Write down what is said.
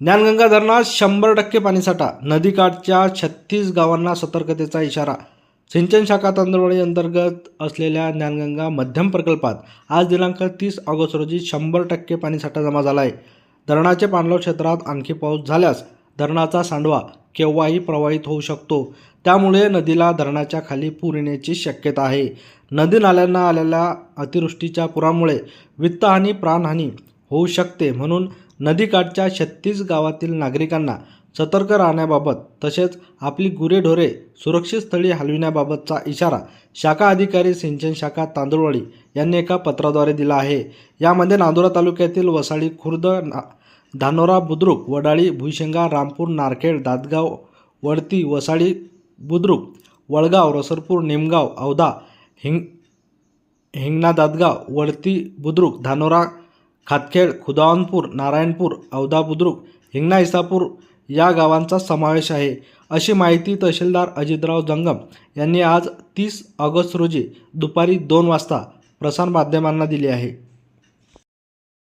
ज्ञानगंगा धरणात शंभर टक्के पाणीसाठा नदीकाठच्या छत्तीस गावांना सतर्कतेचा इशारा. सिंचन शाखा तांदळवाडी अंतर्गत असलेल्या ज्ञानगंगा मध्यम प्रकल्पात आज दिनांक तीस ऑगस्ट रोजी शंभर टक्के पाणीसाठा जमा झाला आहे धरणाचे पाणलोट क्षेत्रात आणखी पाऊस झाल्यास धरणाचा सांडवा केव्हाही प्रवाहित होऊ शकतो. त्यामुळे नदीला धरणाच्या खाली पूर येण्याची शक्यता आहे. नदी नाल्यांना आलेल्या अतिवृष्टीच्या पुरामुळे वित्तहानी प्राणहानी होऊ शकते म्हणून नदीकाठच्या छत्तीस गावातील नागरिकांना सतर्क राहण्याबाबत तसेच आपली गुरेढोरे सुरक्षित स्थळी हलविण्याबाबतचा इशारा शाखा अधिकारी सिंचन शाखा तांदुळवाडी यांनी एका पत्राद्वारे दिला आहे. यामध्ये नांदुरा तालुक्यातील वसाळी खुर्द ना धानोरा बुद्रुक वडाळी भुईशेंगा रामपूर नारखेड दादगाव वडती वसाळी बुद्रुक वळगाव रसरपूर निमगाव औदा हिंग हिंगणा दादगाव वडती बुद्रुक धानोरा खातखेड खुदावनपूर नारायणपूर औदा बुद्रुक हिंगणा इसापूर या गावांचा समावेश आहे. अशी माहिती तहसीलदार अजितराव जंगम यांनी आज तीस ऑगस्ट रोजी दुपारी दोन वाजता प्रसारमाध्यमांना दिली आहे.